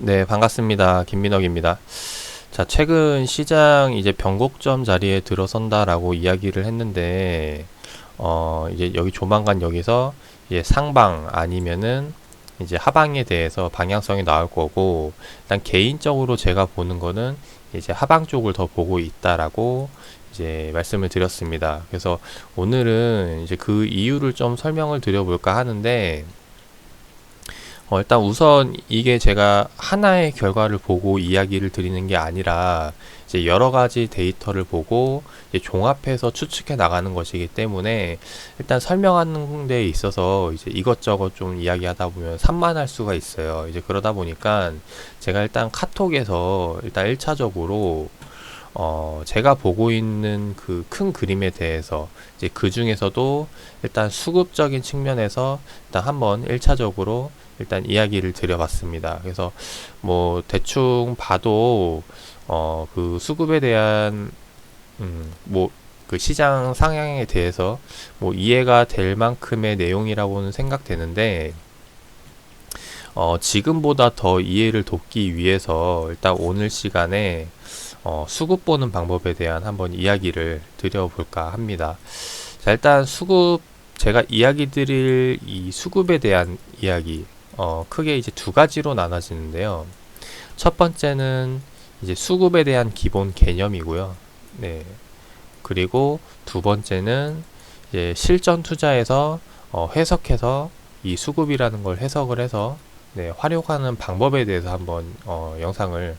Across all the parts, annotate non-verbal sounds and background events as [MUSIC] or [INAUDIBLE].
네, 반갑습니다. 김민혁입니다. 자, 최근 시장 이제 변곡점 자리에 들어선다라고 이야기를 했는데, 어, 이제 여기 조만간 여기서 이제 상방 아니면은 이제 하방에 대해서 방향성이 나올 거고, 일단 개인적으로 제가 보는 거는 이제 하방 쪽을 더 보고 있다라고 이제 말씀을 드렸습니다. 그래서 오늘은 이제 그 이유를 좀 설명을 드려볼까 하는데, 어, 일단 우선 이게 제가 하나의 결과를 보고 이야기를 드리는 게 아니라 이제 여러 가지 데이터를 보고 이제 종합해서 추측해 나가는 것이기 때문에 일단 설명하는 데 있어서 이제 이것저것 좀 이야기하다 보면 산만할 수가 있어요. 이제 그러다 보니까 제가 일단 카톡에서 일단 1차적으로 어, 제가 보고 있는 그 큰 그림에 대해서 이제 그 중에서도 일단 수급적인 측면에서 일단 한번 1차적으로 일단 이야기를 드려봤습니다. 그래서 뭐 대충 봐도 어 그 수급에 대한 음뭐 그 시장 상향에 대해서 뭐 이해가 될 만큼의 내용이라고는 생각되는데 어 지금보다 더 이해를 돕기 위해서 일단 오늘 시간에 어 수급 보는 방법에 대한 한번 이야기를 드려볼까 합니다. 자 일단 수급 제가 이야기 드릴 이 수급에 대한 이야기 어, 크게 이제 두 가지로 나눠지는데요. 첫 번째는 이제 수급에 대한 기본 개념이고요. 네. 그리고 두 번째는 이제 실전 투자에서 어, 해석해서 이 수급이라는 걸 해석을 해서 네, 활용하는 방법에 대해서 한번 어, 영상을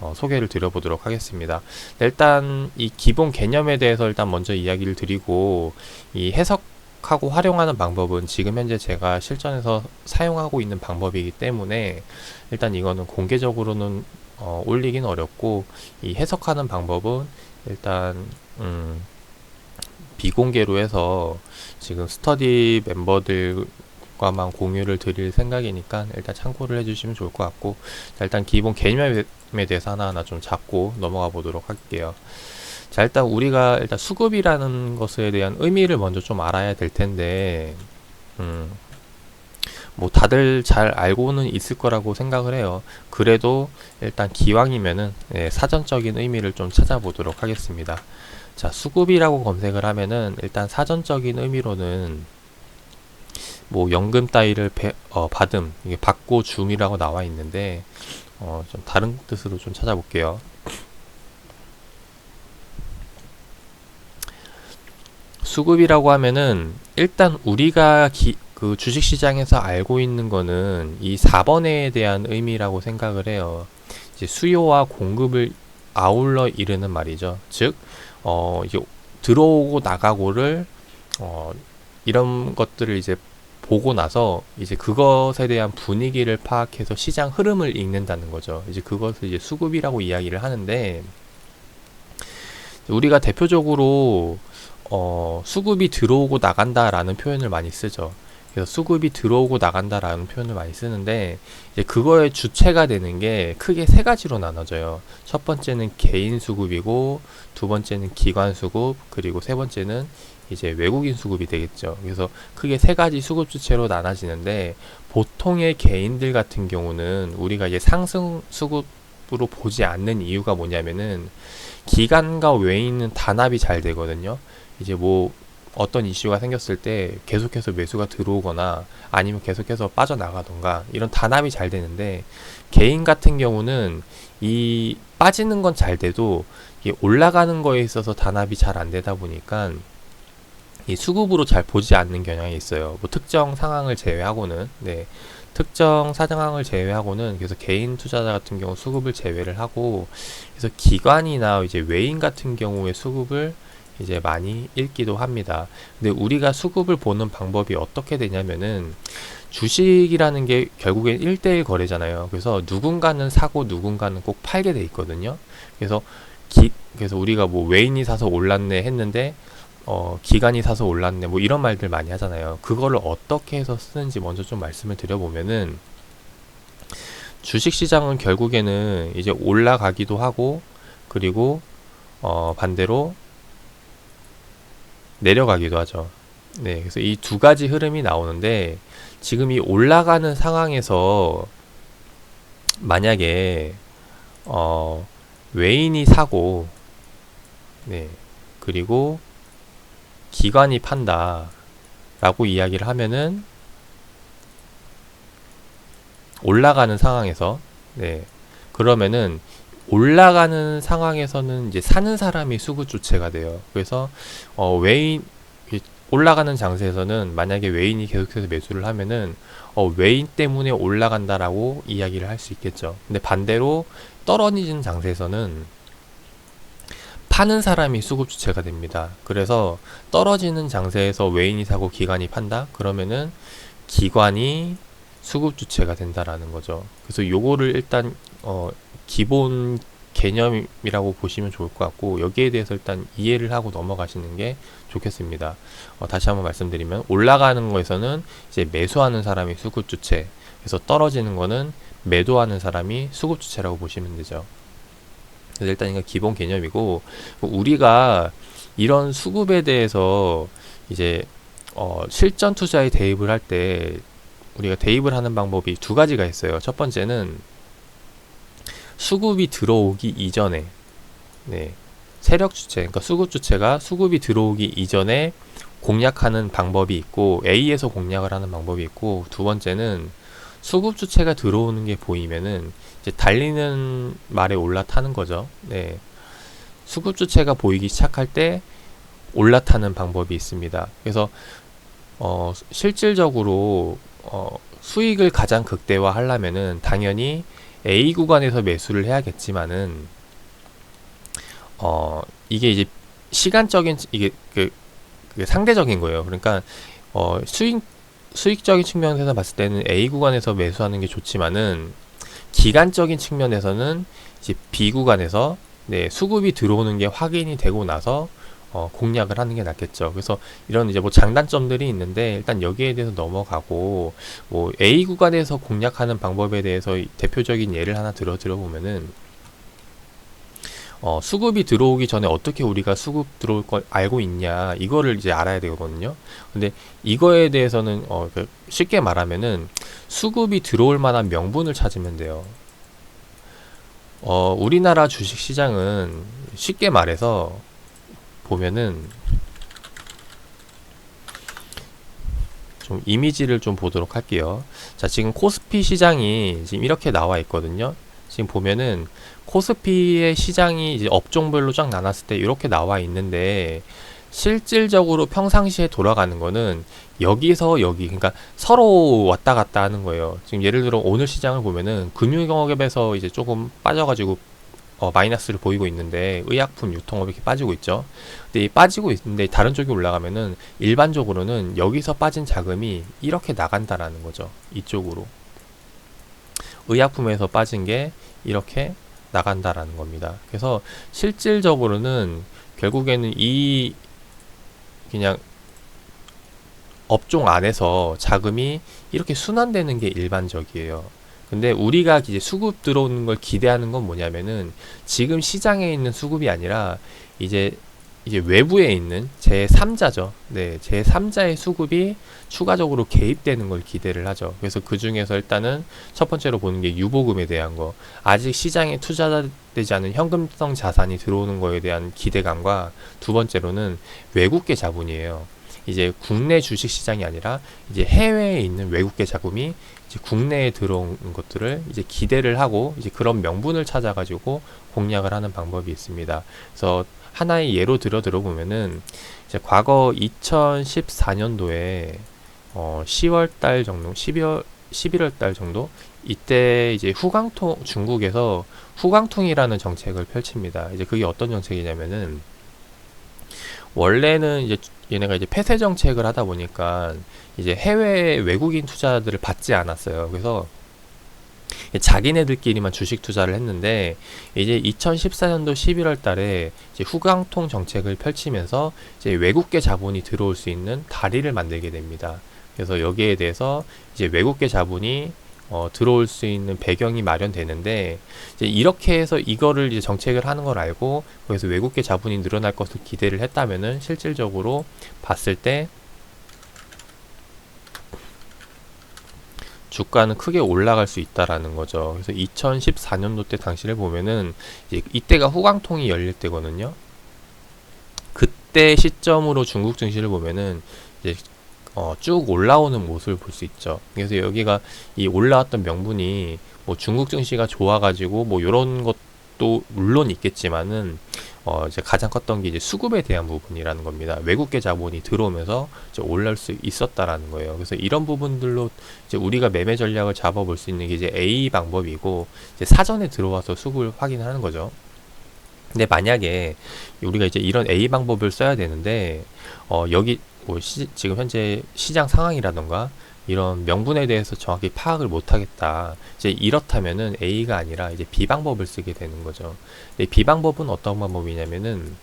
어, 소개를 드려보도록 하겠습니다. 네, 일단 이 기본 개념에 대해서 일단 먼저 이야기를 드리고 이 해석 하고 활용하는 방법은 지금 현재 제가 실전에서 사용하고 있는 방법이기 때문에 일단 이거는 공개적으로는 어, 올리긴 어렵고 이 해석하는 방법은 일단 음, 비공개로 해서 지금 스터디 멤버들과만 공유를 드릴 생각이니까 일단 참고를 해주시면 좋을 것 같고 자, 일단 기본 개념에 대해서 하나하나 좀 잡고 넘어가 보도록 할게요. 자, 일단 우리가 일단 수급이라는 것에 대한 의미를 먼저 좀 알아야 될 텐데, 음, 뭐 다들 잘 알고는 있을 거라고 생각을 해요. 그래도 일단 기왕이면은 예, 사전적인 의미를 좀 찾아보도록 하겠습니다. 자, 수급이라고 검색을 하면은 일단 사전적인 의미로는 뭐 연금 따위를 배, 어, 받음, 이게 받고 줌이라고 나와 있는데 어, 좀 다른 뜻으로 좀 찾아볼게요. 수급이라고 하면은 일단 우리가 기, 그 주식 시장에서 알고 있는 거는 이 4번에 대한 의미라고 생각을 해요. 이제 수요와 공급을 아울러 이르는 말이죠. 즉, 어, 들어오고 나가고를 어, 이런 것들을 이제 보고 나서 이제 그것에 대한 분위기를 파악해서 시장 흐름을 읽는다는 거죠. 이제 그것을 이제 수급이라고 이야기를 하는데 우리가 대표적으로 어, 수급이 들어오고 나간다라는 표현을 많이 쓰죠. 그래서 수급이 들어오고 나간다라는 표현을 많이 쓰는데 이제 그거의 주체가 되는 게 크게 세 가지로 나눠져요. 첫 번째는 개인 수급이고 두 번째는 기관 수급 그리고 세 번째는 이제 외국인 수급이 되겠죠. 그래서 크게 세 가지 수급 주체로 나눠지는데 보통의 개인들 같은 경우는 우리가 이제 상승 수급 으로 보지 않는 이유가 뭐냐면은 기관과 외인은 단합이 잘 되거든요. 이제 뭐 어떤 이슈가 생겼을 때 계속해서 매수가 들어오거나 아니면 계속해서 빠져나가던가 이런 단합이 잘 되는데 개인 같은 경우는 이 빠지는 건 잘 돼도 이 올라가는 거에 있어서 단합이 잘 안 되다 보니까 이 수급으로 잘 보지 않는 경향이 있어요. 뭐 특정 상황을 제외하고는 네. 특정 사정항을 제외하고는 그래서 개인 투자자 같은 경우 수급을 제외를 하고 그래서 기관이나 이제 외인 같은 경우에 수급을 이제 많이 읽기도 합니다. 근데 우리가 수급을 보는 방법이 어떻게 되냐면은 주식이라는 게 결국엔 1대1 거래잖아요. 그래서 누군가는 사고 누군가는 꼭 팔게 돼 있거든요. 그래서 기, 그래서 우리가 뭐 외인이 사서 올랐네 했는데 어, 기간이 사서 올랐네 뭐 이런 말들 많이 하잖아요. 그거를 어떻게 해서 쓰는지 먼저 좀 말씀을 드려보면은 주식 시장은 결국에는 이제 올라가기도 하고 그리고 어, 반대로 내려가기도 하죠. 네, 그래서 이 두 가지 흐름이 나오는데 지금 이 올라가는 상황에서 만약에 어, 외인이 사고 네 그리고 기관이 판다 라고 이야기를 하면은 올라가는 상황에서 네 그러면은 올라가는 상황에서는 이제 사는 사람이 수급 주체가 돼요. 그래서 어, 외인 이 올라가는 장세에서는 만약에 외인이 계속해서 매수를 하면은 어, 외인 때문에 올라간다라고 이야기를 할 수 있겠죠. 근데 반대로 떨어지는 장세에서는 파는 사람이 수급 주체가 됩니다. 그래서 떨어지는 장세에서 외인이 사고 기관이 판다? 그러면은 기관이 수급 주체가 된다라는 거죠. 그래서 요거를 일단 어 기본 개념이라고 보시면 좋을 것 같고 여기에 대해서 일단 이해를 하고 넘어가시는 게 좋겠습니다. 어, 다시 한번 말씀드리면 올라가는 거에서는 이제 매수하는 사람이 수급 주체, 그래서 떨어지는 거는 매도하는 사람이 수급 주체라고 보시면 되죠. 그래서 일단 이거 기본 개념이고 우리가 이런 수급에 대해서 이제 어, 실전 투자에 대입을 할 때 우리가 대입을 하는 방법이 두 가지가 있어요. 첫 번째는 수급이 들어오기 이전에 네, 세력 주체, 그러니까 수급 주체가 수급이 들어오기 이전에 공략하는 방법이 있고 A에서 공략을 하는 방법이 있고 두 번째는 수급 주체가 들어오는 게 보이면은 이제 달리는 말에 올라타는 거죠. 네. 수급 주체가 보이기 시작할 때 올라타는 방법이 있습니다. 그래서 어, 실질적으로 어, 수익을 가장 극대화하려면은 당연히 A 구간에서 매수를 해야겠지만은 어 이게 이제 시간적인 이게 그, 그 상대적인 거예요. 그러니까 어 수익 수익적인 측면에서 봤을 때는 A 구간에서 매수하는 게 좋지만은 기간적인 측면에서는 이제 B 구간에서 네, 수급이 들어오는 게 확인이 되고 나서 어, 공략을 하는 게 낫겠죠. 그래서 이런 이제 뭐 장단점들이 있는데 일단 여기에 대해서 넘어가고 뭐 A 구간에서 공략하는 방법에 대해서 대표적인 예를 하나 들어 들어보면은 어, 수급이 들어오기 전에 어떻게 우리가 수급 들어올 걸 알고 있냐 이거를 이제 알아야 되거든요. 근데 이거에 대해서는 어, 그 쉽게 말하면은 수급이 들어올 만한 명분을 찾으면 돼요. 어, 우리나라 주식 시장은 쉽게 말해서 보면은 좀 이미지를 좀 보도록 할게요. 자, 지금 코스피 시장이 지금 이렇게 나와 있거든요. 지금 보면은 코스피의 시장이 이제 업종별로 쫙 나눴을 때 이렇게 나와 있는데 실질적으로 평상시에 돌아가는 거는 여기서 여기 그러니까 서로 왔다 갔다 하는 거예요. 지금 예를 들어 오늘 시장을 보면은 금융경업에서 이제 조금 빠져가지고 어, 마이너스를 보이고 있는데 의약품 유통업이 이렇게 빠지고 있죠. 근데 이 빠지고 있는데 다른 쪽이 올라가면은 일반적으로는 여기서 빠진 자금이 이렇게 나간다라는 거죠. 이쪽으로 의약품에서 빠진 게 이렇게 나간다라는 겁니다. 그래서 실질적으로는 결국에는 이 그냥 업종 안에서 자금이 이렇게 순환되는 게 일반적이에요. 근데 우리가 이제 수급 들어오는 걸 기대하는 건 뭐냐면은 지금 시장에 있는 수급이 아니라 이제 이제 외부에 있는 제3자죠. 네, 제3자의 수급이 추가적으로 개입되는 걸 기대를 하죠. 그래서 그 중에서 일단은 첫 번째로 보는 게 유보금에 대한 거. 아직 시장에 투자되지 않은 현금성 자산이 들어오는 거에 대한 기대감과 두 번째로는 외국계 자본이에요. 이제 국내 주식 시장이 아니라 이제 해외에 있는 외국계 자금이 국내에 들어온 것들을 이제 기대를 하고 이제 그런 명분을 찾아가지고 공략을 하는 방법이 있습니다. 그래서 하나의 예로 들어 들어보면은 이제 과거 2014년도에 어 10월 달 정도, 12월 11월 달 정도 이때 이제 후광통 중국에서 후광통이라는 정책을 펼칩니다. 이제 그게 어떤 정책이냐면은 원래는 이제 얘네가 이제 폐쇄 정책을 하다 보니까 이제 해외 외국인 투자들을 받지 않았어요. 그래서 자기네들끼리만 주식 투자를 했는데 이제 2014년도 11월 달에 후광통 정책을 펼치면서 이제 외국계 자본이 들어올 수 있는 다리를 만들게 됩니다. 그래서 여기에 대해서 이제 외국계 자본이 어, 들어올 수 있는 배경이 마련되는데 이제 이렇게 해서 이거를 이제 정책을 하는 걸 알고 거기서 외국계 자본이 늘어날 것을 기대를 했다면은 실질적으로 봤을 때 주가는 크게 올라갈 수 있다라는 거죠. 그래서 2014년도 때 당시를 보면은 이때가 후광통이 열릴 때거든요. 그때 시점으로 중국 증시를 보면은 이제 어, 쭉 올라오는 모습을 볼 수 있죠. 그래서 여기가 이 올라왔던 명분이 뭐 중국 증시가 좋아가지고 뭐 이런 것도 물론 있겠지만은 어 이제 가장 컸던 게 이제 수급에 대한 부분이라는 겁니다. 외국계 자본이 들어오면서 이제 올라올 수 있었다라는 거예요. 그래서 이런 부분들로 이제 우리가 매매 전략을 잡아볼 수 있는 게 이제 A 방법이고 이제 사전에 들어와서 수급을 확인하는 거죠. 근데 만약에 우리가 이제 이런 A 방법을 써야 되는데 어 여기 뭐 시, 지금 현재 시장 상황이라던가 이런 명분에 대해서 정확히 파악을 못 하겠다. 이제 이렇다면은 A가 아니라 이제 B 방법을 쓰게 되는 거죠. B 방법은 어떤 방법이냐면은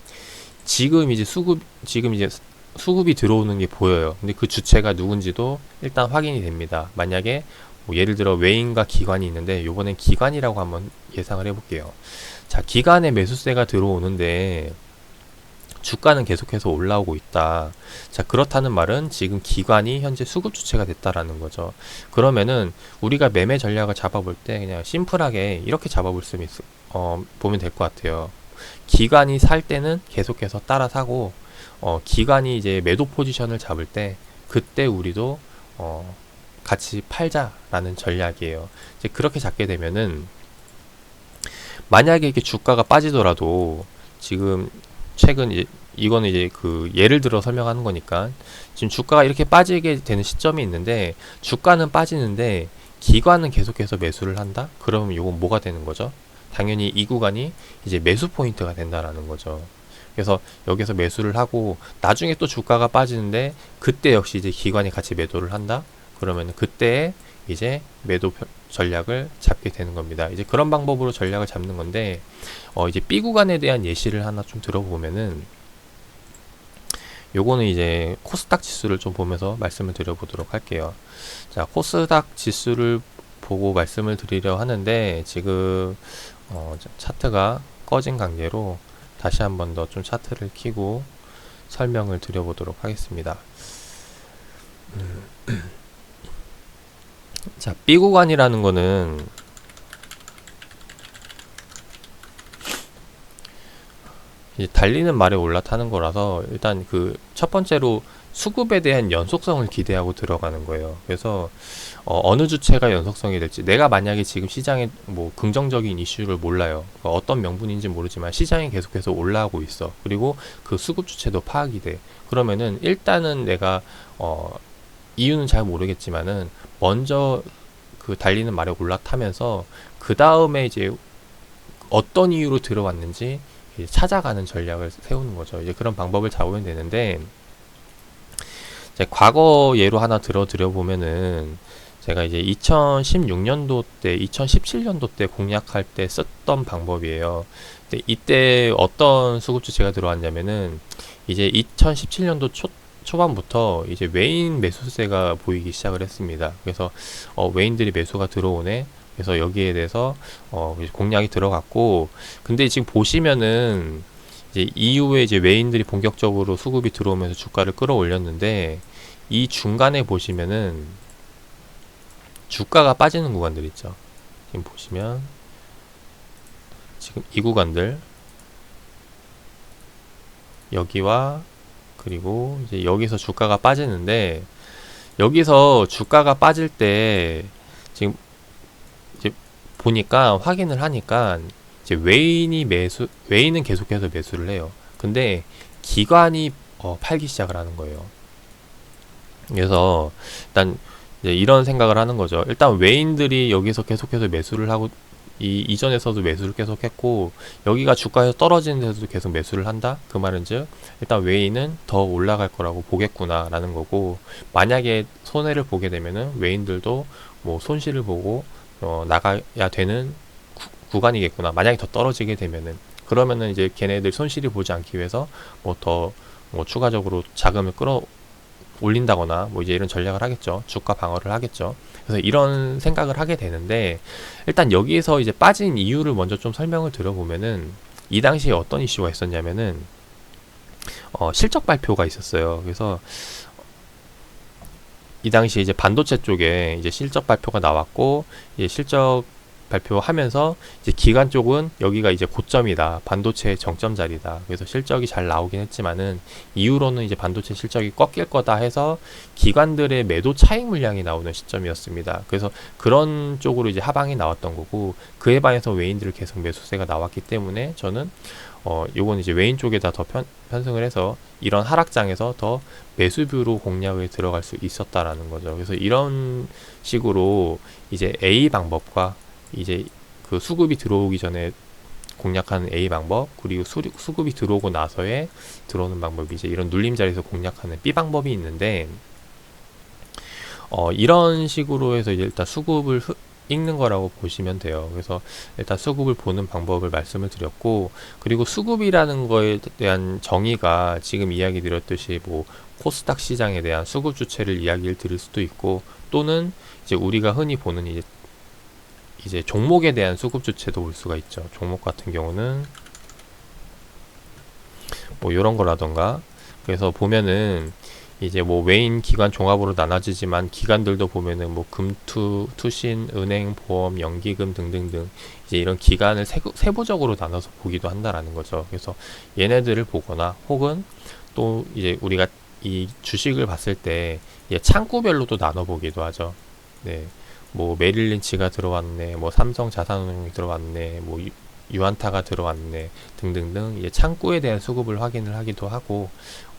지금 이제 수급 지금 이제 수급이 들어오는 게 보여요. 근데 그 주체가 누군지도 일단 확인이 됩니다. 만약에 뭐 예를 들어 외인과 기관이 있는데 요번엔 기관이라고 한번 예상을 해볼게요. 자, 기관의 매수세가 들어오는데 주가는 계속해서 올라오고 있다. 자, 그렇다는 말은 지금 기관이 현재 수급 주체가 됐다라는 거죠. 그러면은 우리가 매매 전략을 잡아볼 때 그냥 심플하게 이렇게 잡아볼 수 있, 어, 보면 될 것 같아요. 기관이 살 때는 계속해서 따라 사고, 어, 기관이 이제 매도 포지션을 잡을 때 그때 우리도 어, 같이 팔자라는 전략이에요. 이제 그렇게 잡게 되면은 만약에 이렇게 주가가 빠지더라도 지금 최근 이제 이거는 이제 그 예를 들어 설명하는 거니까 지금 주가가 이렇게 빠지게 되는 시점이 있는데 주가는 빠지는데 기관은 계속해서 매수를 한다? 그러면 이건 뭐가 되는 거죠? 당연히 이 구간이 이제 매수 포인트가 된다라는 거죠. 그래서 여기서 매수를 하고 나중에 또 주가가 빠지는데 그때 역시 이제 기관이 같이 매도를 한다? 그러면 그때 이제 매도 전략을 잡게 되는 겁니다. 이제 그런 방법으로 전략을 잡는 건데 어 이제 B 구간에 대한 예시를 하나 좀 들어보면은 요거는 이제 코스닥 지수를 좀 보면서 말씀을 드려보도록 할게요. 자, 코스닥 지수를 보고 말씀을 드리려 하는데 지금 어 차트가 꺼진 관계로 다시 한 번 더 좀 차트를 키고 설명을 드려보도록 하겠습니다. 음. 자, B 구간이라는 거는 달리는 말에 올라타는 거라서 일단 그 첫 번째로 수급에 대한 연속성을 기대하고 들어가는 거예요. 그래서 어, 느 주체가 연속성이 될지 내가 만약에 지금 시장에 뭐 긍정적인 이슈를 몰라요. 그러니까 어떤 명분인지 모르지만 시장이 계속해서 올라가고 있어. 그리고 그 수급 주체도 파악이 돼. 그러면은 일단은 내가 어, 이유는 잘 모르겠지만은 먼저 그 달리는 말에 올라타면서 그 다음에 이제 어떤 이유로 들어왔는지 찾아가는 전략을 세우는 거죠. 이제 그런 방법을 잡으면 되는데 과거 예로 하나 들어 드려 보면은 제가 이제 2016년도 때, 2017년도 때 공략할 때 썼던 방법이에요. 근데 이때 어떤 수급 주체가 들어왔냐면은 이제 2017년도 초 초반부터 이제 외인 매수세가 보이기 시작을 했습니다. 그래서 어, 외인들이 매수가 들어오네. 그래서 여기에 대해서 어, 공략이 들어갔고, 근데 지금 보시면은 이제 이후에 이제 외인들이 본격적으로 수급이 들어오면서 주가를 끌어올렸는데 이 중간에 보시면은 주가가 빠지는 구간들 있죠. 지금 보시면 지금 이 구간들 여기와 그리고 이제 여기서 주가가 빠지는데 여기서 주가가 빠질 때 지금 이제 보니까 확인을 하니까 이제 외인이 매수 외인은 계속해서 매수를 해요. 근데 기관이 어, 팔기 시작을 하는 거예요. 그래서 일단 이런 생각을 하는 거죠. 일단 외인들이 여기서 계속해서 매수를 하고 이 이전에서도 매수를 계속 했고 여기가 주가에서 떨어지는 데서도 계속 매수를 한다? 그 말은 즉 일단 외인은 더 올라갈 거라고 보겠구나 라는 거고 만약에 손해를 보게 되면은 외인들도 뭐 손실을 보고 어 나가야 되는 구, 간이겠구나. 만약에 더 떨어지게 되면은. 그러면은 이제 걔네들 손실이 보지 않기 위해서 뭐 더뭐 뭐 추가적으로 자금을 끌어 올린다거나 뭐 이제 이런 전략을 하겠죠. 주가 방어를 하겠죠 그래서 이런 생각을 하게 되는데 일단 여기에서 이제 빠진 이유를 먼저 좀 설명을 드려보면은 이 당시에 어떤 이슈가 있었냐면은 어, 실적 발표가 있었어요. 그래서 이 당시 이제 반도체 쪽에 이제 실적 발표가 나왔고 실적 발표하면서 이제 기관 쪽은 여기가 이제 고점이다. 반도체 정점 자리다. 그래서 실적이 잘 나오긴 했지만은 이후로는 이제 반도체 실적이 꺾일 거다 해서 기관들의 매도 차익 물량이 나오는 시점이었습니다. 그래서 그런 쪽으로 이제 하방이 나왔던 거고 그에 반해서 외인들 계속 매수세가 나왔기 때문에 저는 어 요건 이제 외인 쪽에다 더 편, 편승을 해서 이런 하락장에서 더 매수뷰로 공략을 들어갈 수 있었다라는 거죠. 그래서 이런 식으로 이제 A 방법과 이제 그 수급이 들어오기 전에 공략하는 A 방법 그리고 수, 수급이 들어오고 나서의 들어오는 방법이 이제 이런 눌림 자리에서 공략하는 B 방법이 있는데 어 이런 식으로 해서 이제 일단 수급을 흐, 읽는 거라고 보시면 돼요. 그래서 일단 수급을 보는 방법을 말씀을 드렸고 그리고 수급이라는 거에 대한 정의가 지금 이야기 드렸듯이 뭐 코스닥 시장에 대한 수급 주체를 이야기를 드릴 수도 있고 또는 이제 우리가 흔히 보는 이제 이제 종목에 대한 수급 주체도 볼 수가 있죠. 종목 같은 경우는 뭐 이런 거라던가 그래서 보면은 이제 뭐 외인 기관 종합으로 나눠지지만 기관들도 보면은 뭐 금투, 투신, 은행, 보험, 연기금 등등등 이제 이런 기관을 세부, 세부적으로 나눠서 보기도 한다라는 거죠. 그래서 얘네들을 보거나 혹은 또 이제 우리가 이 주식을 봤을 때 창구별로도 나눠 보기도 하죠. 네. 뭐 메릴린치가 들어왔네, 뭐 삼성 자산운용이 들어왔네, 뭐 유한타가 들어왔네 등등등 창구에 대한 수급을 확인을 하기도 하고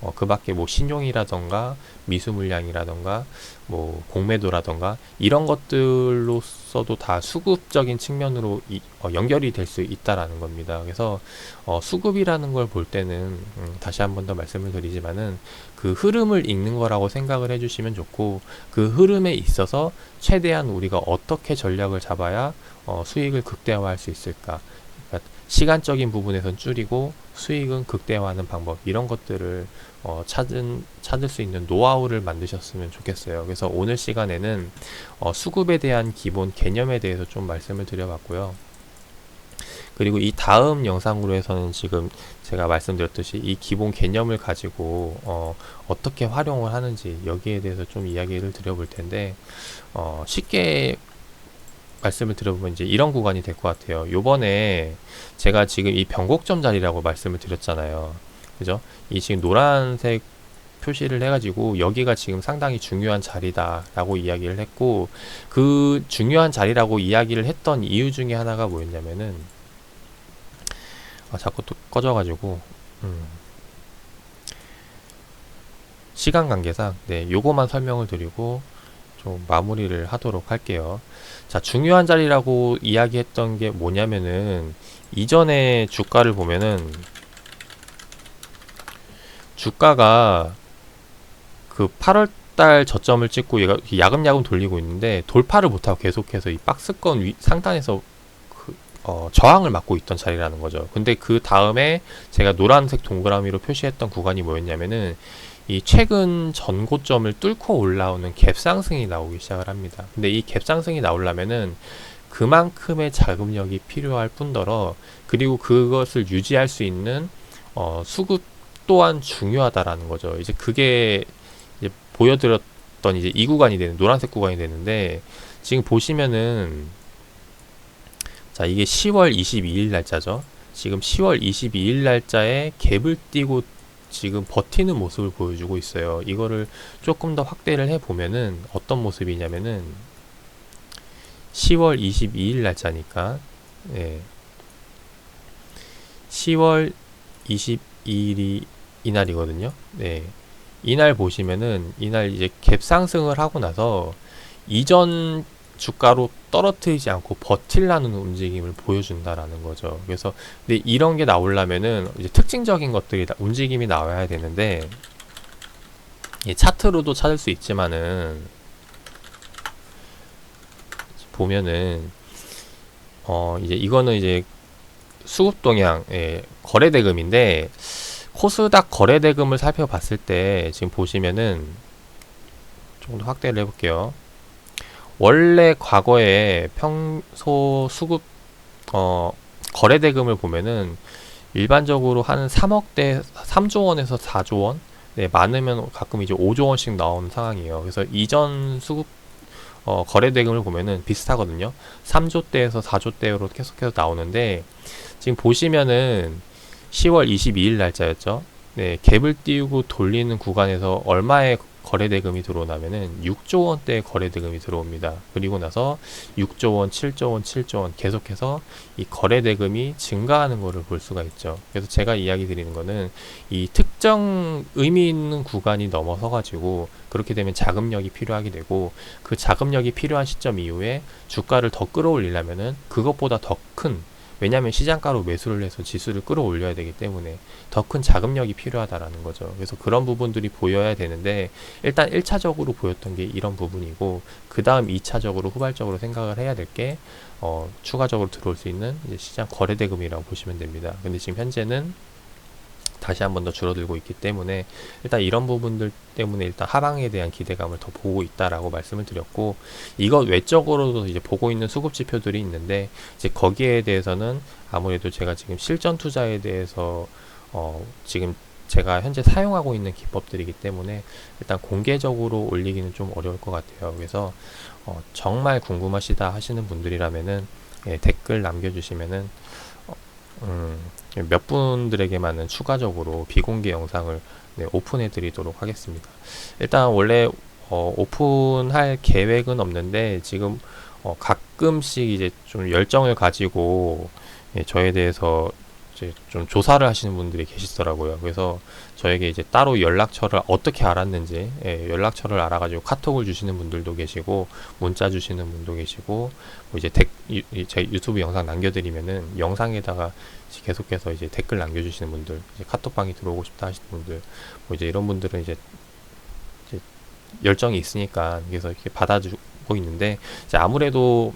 어, 그 밖에 뭐 신용이라던가 미수 물량이라던가 뭐 공매도라던가 이런 것들로서도 다 수급적인 측면으로 이, 어, 연결이 될 수 있다라는 겁니다. 그래서 어, 수급이라는 걸 볼 때는 음, 다시 한 번 더 말씀을 드리지만은 그 흐름을 읽는 거라고 생각을 해주시면 좋고 그 흐름에 있어서 최대한 우리가 어떻게 전략을 잡아야 어, 수익을 극대화할 수 있을까 시간적인 부분에선 줄이고 수익은 극대화하는 방법 이런 것들을 어, 찾은 찾을 수 있는 노하우를 만드셨으면 좋겠어요. 그래서 오늘 시간에는 어, 수급에 대한 기본 개념에 대해서 좀 말씀을 드려봤고요. 그리고 이 다음 영상으로 해서는 지금 제가 말씀드렸듯이 이 기본 개념을 가지고 어, 어떻게 활용을 하는지 여기에 대해서 좀 이야기를 드려볼 텐데 어, 쉽게 말씀을 드려보면 이제 이런 구간이 될 것 같아요. 요번에 제가 지금 이 변곡점 자리라고 말씀을 드렸잖아요. 그죠? 이 지금 노란색 표시를 해가지고 여기가 지금 상당히 중요한 자리다라고 이야기를 했고 그 중요한 자리라고 이야기를 했던 이유 중에 하나가 뭐였냐면은 아 자꾸 또 꺼져가지고 음. 시간 관계상 네 요거만 설명을 드리고 좀 마무리를 하도록 할게요. 자, 중요한 자리라고 이야기했던 게 뭐냐면은 이전에 주가를 보면은 주가가 그 8월 달 저점을 찍고 얘가 야금야금 돌리고 있는데 돌파를 못하고 계속해서 이 박스권 위, 상단에서 그, 어, 저항을 맞고 있던 자리라는 거죠. 근데 그 다음에 제가 노란색 동그라미로 표시했던 구간이 뭐였냐면은 이 최근 전고점을 뚫고 올라오는 갭 상승이 나오기 시작을 합니다. 근데 이 갭 상승이 나오려면은 그만큼의 자금력이 필요할 뿐더러 그리고 그것을 유지할 수 있는 어, 수급 또한 중요하다라는 거죠. 이제 그게 이제 보여드렸던 이제 이 구간이 되는 노란색 구간이 되는데 지금 보시면은 자 이게 10월 22일 날짜죠. 지금 10월 22일 날짜에 갭을 띄고 지금 버티는 모습을 보여주고 있어요. 이거를 조금 더 확대를 해 보면은 어떤 모습이냐면은 10월 22일 날짜니까 예. 10월 22일이 이날이거든요. 네. 이날 보시면은 이날 이제 갭 상승을 하고 나서 이전 주가로 떨어뜨리지 않고 버틸라는 움직임을 보여준다라는 거죠. 그래서 근데 이런 게 나오려면은 이제 특징적인 것들이 움직임이 나와야 되는데 이 차트로도 찾을 수 있지만은 보면은 어 이제 이거는 이제 수급 동향 예, 거래 대금인데 코스닥 거래 대금을 살펴봤을 때 지금 보시면은 조금 더 확대를 해볼게요. 원래 과거에 평소 수급 어 거래 대금을 보면은 일반적으로 한 3억대 3조 원에서 4조 원 네, 많으면 가끔 이제 5조 원씩 나오는 상황이에요. 그래서 이전 수급 어, 거래 대금을 보면은 비슷하거든요. 3조 대에서 4조 대로 계속해서 나오는데 지금 보시면은 10월 22일 날짜였죠. 네, 갭을 띄우고 돌리는 구간에서 얼마의 거래 대금이 들어오냐면은 6조 원대의 거래 대금이 들어옵니다. 그리고 나서 6조 원, 7조 원, 7조 원 계속해서 이 거래 대금이 증가하는 것을 볼 수가 있죠. 그래서 제가 이야기 드리는 거는 이 특정 의미 있는 구간이 넘어서 가지고 그렇게 되면 자금력이 필요하게 되고 그 자금력이 필요한 시점 이후에 주가를 더 끌어올리려면은 그것보다 더큰 왜냐하면 시장가로 매수를 해서 지수를 끌어올려야 되기 때문에 더 큰 자금력이 필요하다라는 거죠. 그래서 그런 부분들이 보여야 되는데 일단 1차적으로 보였던 게 이런 부분이고 그 다음 2차적으로 후발적으로 생각을 해야 될게 어, 추가적으로 들어올 수 있는 시장 거래 대금이라고 보시면 됩니다. 근데 지금 현재는 다시 한 번 더 줄어들고 있기 때문에 일단 이런 부분들 때문에 일단 하방에 대한 기대감을 더 보고 있다라고 말씀을 드렸고 이것 외적으로도 이제 보고 있는 수급 지표들이 있는데 이제 거기에 대해서는 아무래도 제가 지금 실전 투자에 대해서 어 지금 제가 현재 사용하고 있는 기법들이기 때문에 일단 공개적으로 올리기는 좀 어려울 것 같아요. 그래서 어 정말 궁금하시다 하시는 분들이라면은 예, 댓글 남겨주시면은 어, 음, 몇 분들에게만은 추가적으로 비공개 영상을 네, 오픈해 드리도록 하겠습니다. 일단 원래 어, 오픈할 계획은 없는데 지금 어, 가끔씩 이제 좀 열정을 가지고 예, 저에 대해서 이제 좀 조사를 하시는 분들이 계시더라고요. 그래서 저에게 이제 따로 연락처를 어떻게 알았는지 예, 연락처를 알아가지고 카톡을 주시는 분들도 계시고 문자 주시는 분도 계시고 뭐 이제 댓, 유, 제 유튜브 영상 남겨드리면은 영상에다가 계속해서 이제 댓글 남겨주시는 분들, 이제 카톡방이 들어오고 싶다 하시는 분들, 뭐 이제 이런 분들은 이제, 이제 열정이 있으니까 그래서 이렇게 받아주고 있는데 이제 아무래도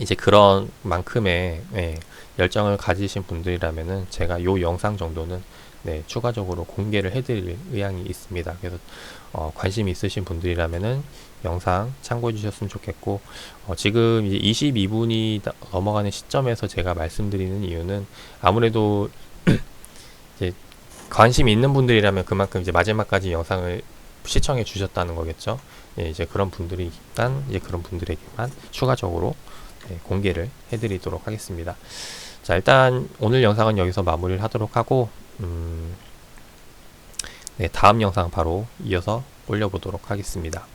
이제 그런 만큼의 예, 열정을 가지신 분들이라면은 제가 요 영상 정도는 네, 추가적으로 공개를 해드릴 의향이 있습니다. 그래서 어, 관심 있으신 분들이라면은 영상 참고해 주셨으면 좋겠고 어, 지금 이제 22분이 넘어가는 시점에서 제가 말씀드리는 이유는 아무래도 [CLEARS THROAT] 이제 관심 있는 분들이라면 그만큼 이제 마지막까지 영상을 시청해 주셨다는 거겠죠. 예, 이제 그런 분들이 일단 이제 그런 분들에게만 추가적으로 네, 공개를 해드리도록 하겠습니다. 자, 일단 오늘 영상은 여기서 마무리를 하도록 하고, 음, 네, 다음 영상 바로 이어서 올려보도록 하겠습니다.